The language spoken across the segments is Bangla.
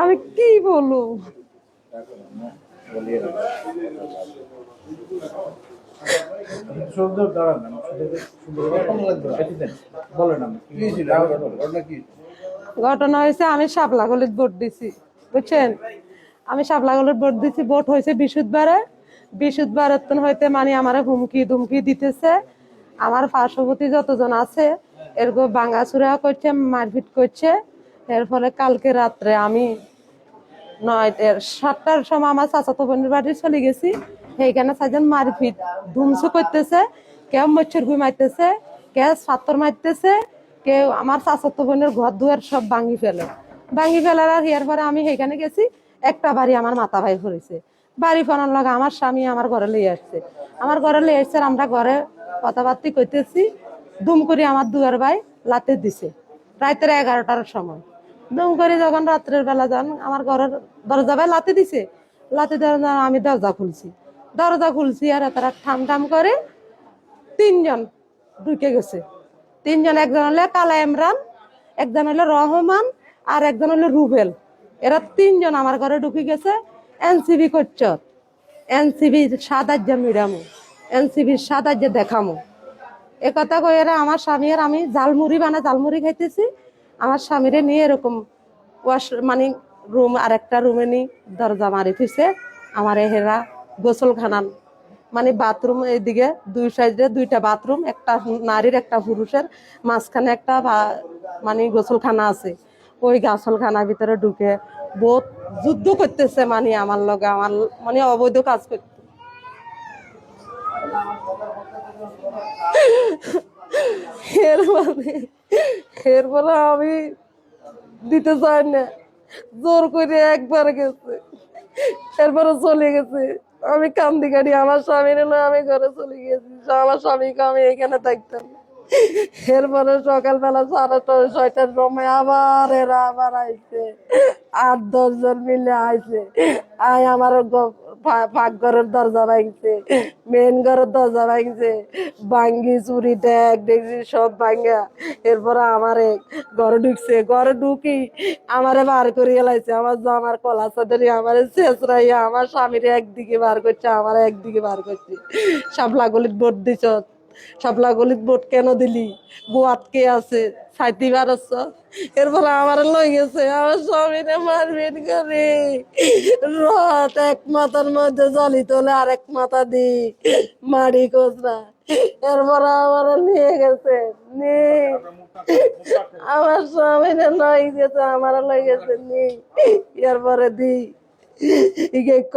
আমি কি বলব? সুন্দর দাঁড়ান বলেন ঘটনা কি? ঘটনা হয়েছে আমি শাপলা গলিত ভোট দিছি বুঝছেন? আমি শাপলা গলিত ভোট দিছি ভোট হয়েছে বৃহস্পতিবারে বৃহস্পতিবারের তন হইতে মানে আমার হুমকি দুমকি দিতেছে। আমার পার্শ্ববর্তী যতজন আছে এরকম বাঙ্গাচুরা করছে মারপিট করছে। এর ফলে কালকে রাত্রে আমি নয় সাতটার সময় আমার চাচাতো বোনের বাড়ি চলে গেছি। সেইখানে সাজন মারপিট ধুমসু করতেছে, কেউ মচ্ছর ঘুই মারতেছে, কেউ সাতর মারতেছে, কেউ আমার চাচাতো বোনের ঘর দুয়ার সব ভাঙি ফেলে। ভাঙি ফেলার আর ইয়ার পরে আমি সেইখানে গেছি, একটা বাড়ি আমার মাথা ভাই পড়েছে বাড়ি ফোনার লগে আমার স্বামী আমার ঘরে লিয়ে আসছে। আমার ঘরে লিয়ে আসছে আমরা ঘরে কথাবার্তি করতেছি দুম করে আমার দুয়ার ভাই লাতে দিছে, রাতের এগারোটার সময়। দুম করে যখন রাত্রের বেলা যান, আমার ঘরের দরজা ভাই লাতে দিছে। লাতে দেওয়ার আমি দরজা খুলছি। দরজা খুলছি আর তারা ঠাম ঠাম করে তিনজন ঢুকে গেছে। তিনজন, একজন হলো কালা ইমরান, একজন হলো রহমান আর একজন হলো রুবেল। এরা তিনজন আমার ঘরে ঢুকে গেছে। এনসিবি করছ এনসিবি সাদার্য মিরামো এনসিবির সাদার্য দেখামো। এ কথা কই এরা আমার স্বামী আর আমি জালমুড়ি বানা জালমুড়ি খাইতেছি। আমার স্বামীরে নিয়ে এরকম ওয়াশ মানে রুম আর একটা রুমে নি, দরজা মারি থুইছে। আমার হেরা গোসলখানান মানে বাথরুম এইদিকে দুই সাইডে দুইটা বাথরুম একটা নারীর, একটা পুরুষের, মাঝখানে একটা মানে গোসলখানা আছে। ওই গাছলখানার ভিতরে ঢুকে বহুত যুদ্ধ করতেছে মানে আমার লগে, আমার মানে অবৈধ কাজ করতে এর মানে এরপরে আমি দিতে চাই না। জোর করে একবার গেছে। এরপরে চলে গেছে। আমি কান্দি কাটি আমার স্বামীর না আমি ঘরে চলে গেছি আমার স্বামীকে আমি এখানে থাকতাম এরপরে সকালবেলা সাড়ে ছয়- ছয়টার সময় আবার এরা আবার আইছে। আট, দশ জন মিলে আইছে। আয় আমার পাক ঘরের দরজা ভাঙছে মেন ঘরের দরজা ভাঙছে, ভাঙ্গি, চুরি, ট্যাগ, দেখছি সব ভাঙ্গা। এরপরে আমারে ঘরে ঢুকছে, ঘরে ঢুকি আমারে বার করে এলাইছে আমার জামার কলা চাদরি আমারে শেষরাইয়া আমার স্বামীরা একদিকে বার করছে, আমার একদিকে বার করছে। সাপলা গলিত ভোট দিছ সাপলা গলিত ভোট কেন দিলি? গোয়াত কে আছে? সাইতি বারস। এরপরে আমার লই গেছে, আমার স্বামীরে মারবেন করে। রথ এক মাথার মধ্যে জলি তোলে আর এক মাথা দি মাড়ি কোচরা এরপরে আমার নিয়ে গেছে আমার স্বামীরে লই গেছে, আমার লই গেছে নি এরপরে দি ইকে ক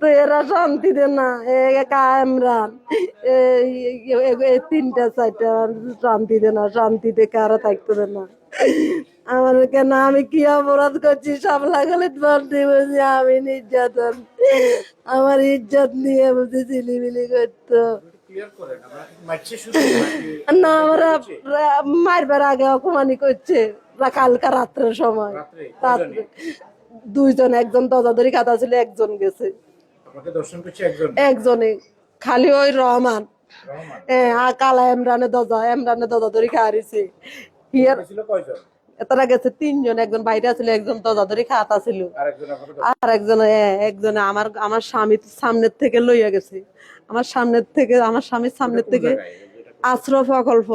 তো এরা শান্তিতে না কামরান তিনটা চারটা শান্তিতে না শান্তিতে কারও থাকতে দেয় না। আমার কেন আমি কি অপরাধ করছি? সব লাগালে আমি নির্যাতন। আমার ইজ্জত নিয়ে বলছি চিলিমিলি করতো। না আমরা মারবার আগে অপমানি করছে কালকা রাত্রের সময়। রাত্রে? দুইজন একজন দজাদরি খাতা ছিল একজন গেছে। একজন? খালি ওই রহমান। হ্যাঁ কালা এমরানে দজা এমরানে দজা ধরে হিয়ার তারা গেছে তিনজন একজন বাইরে ছিল একজন দজা ধরে খাতা ছিল। আর একজন একজন আমার আমার স্বামীর সামনের থেকে লইয়া গেছে। আমার সামনের থেকে আমার স্বামীর সামনের থেকে? আশ্রয় প্রকল্প।